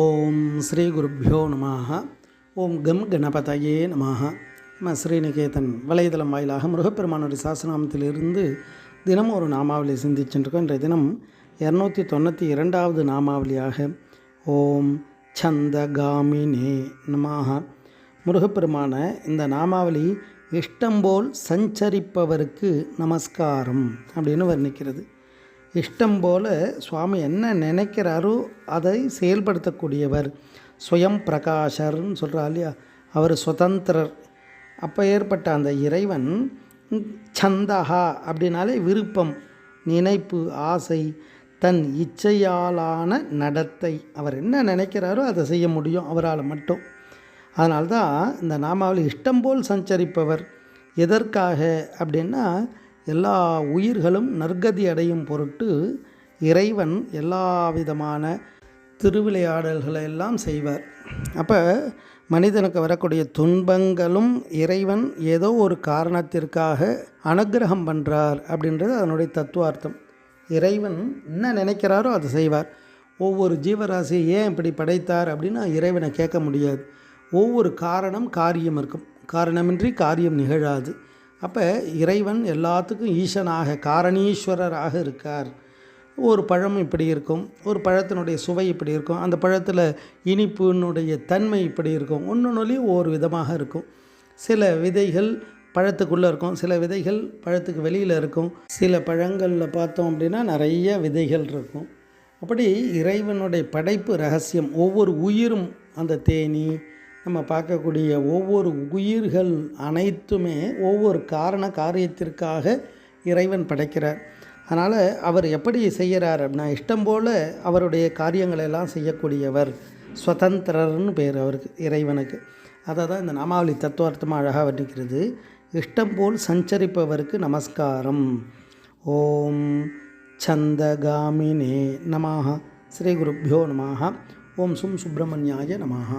ஓம் ஸ்ரீ குருப்பியோ நமாக. ஓம் கம் கணபதையே நமாக. நம்ம ஸ்ரீநிகேதன் வலைதளம் வாயிலாக முருகப்பெருமானுடைய சாசனாமத்திலிருந்து தினமும் ஒரு நாமாவளி சிந்திச்சுருக்கோம் இன்றைய தினம் இரநூத்தி தொண்ணூற்றி இரண்டாவது நாமாவளியாக ஓம் சந்தகாமினே நமாக. முருகப்பெருமான இந்த நாமாவளி இஷ்டம்போல் சஞ்சரிப்பவருக்கு நமஸ்காரம் அப்படின்னு வர்ணிக்கிறது. இஷ்டம் போல் சுவாமி என்ன நினைக்கிறாரோ அதை செயல்படுத்தக்கூடியவர். சுயம் பிரகாஷர்னு சொல்கிறா இல்லையா? அவர் சுதந்திரர். அப்போ ஏற்பட்ட அந்த இறைவன் சந்தகா அப்படின்னாலே விருப்பம் நினைப்பு ஆசை தன் இச்சையாலான நடத்தை. அவர் என்ன நினைக்கிறாரோ அதை செய்ய முடியும் அவரால் மட்டும். அதனால்தான் இந்த நாமாவில் இஷ்டம் போல் சஞ்சரிப்பவர். எதற்காக அப்படின்னா எல்லா உயிர்களும் நற்கதி அடையும் பொருட்டு இறைவன் எல்லா விதமான திருவிளையாடல்களை எல்லாம் செய்வார். அப்போ மனிதனுக்கு வரக்கூடிய துன்பங்களும் இறைவன் ஏதோ ஒரு காரணத்திற்காக அனுகிரகம் பண்ணுறார் அப்படின்றது அதனுடைய தத்துவார்த்தம். இறைவன் என்ன நினைக்கிறாரோ அதை செய்வார். ஒவ்வொரு ஜீவராசியை ஏன் இப்படி படைத்தார் அப்படின்னு இறைவனை கேட்க முடியாது. ஒவ்வொரு காரணம் காரியம் இருக்கும். காரணமின்றி காரியம் நிகழாது. அப்போ இறைவன் எல்லாத்துக்கும் ஈசனாக காரணீஸ்வரராக இருக்கார். ஒரு பழம் இப்படி இருக்கும் ஒரு பழத்தினுடைய சுவை இப்படி இருக்கும் அந்த பழத்தில் இனிப்பினுடைய தன்மை இப்படி இருக்கும் ஒன்று ஒவ்வொரு விதமாக இருக்கும். சில விதைகள் பழத்துக்குள்ளே இருக்கும் சில விதைகள் பழத்துக்கு வெளியில் இருக்கும். சில பழங்களில் பார்த்தோம் அப்படின்னா நிறைய விதைகள் இருக்கும். அப்படி இறைவனுடைய படைப்பு ரகசியம் ஒவ்வொரு உயிரும் அந்த தேனி நம்ம பார்க்கக்கூடிய ஒவ்வொரு உயிர்கள் அனைத்துமே ஒவ்வொரு காரண காரியத்திற்காக இறைவன் படைக்கிறார். அதனால் அவர் எப்படி செய்கிறார் அப்படின்னா இஷ்டம் போல் அவருடைய காரியங்களை எல்லாம் செய்யக்கூடியவர் ஸ்வதந்திரர்னு பேர் அவருக்கு இறைவனுக்கு. அதை தான் இந்த நாமாவளி தத்துவார்த்தமாக அழகாக வர்ணிக்கிறது. இஷ்டம் போல் சஞ்சரிப்பவருக்கு நமஸ்காரம். ஓம் சந்தகாமினே நமாக ஸ்ரீ குருப்பியோ நமாக ஓம் சும் சுப்பிரமணியாய நமாக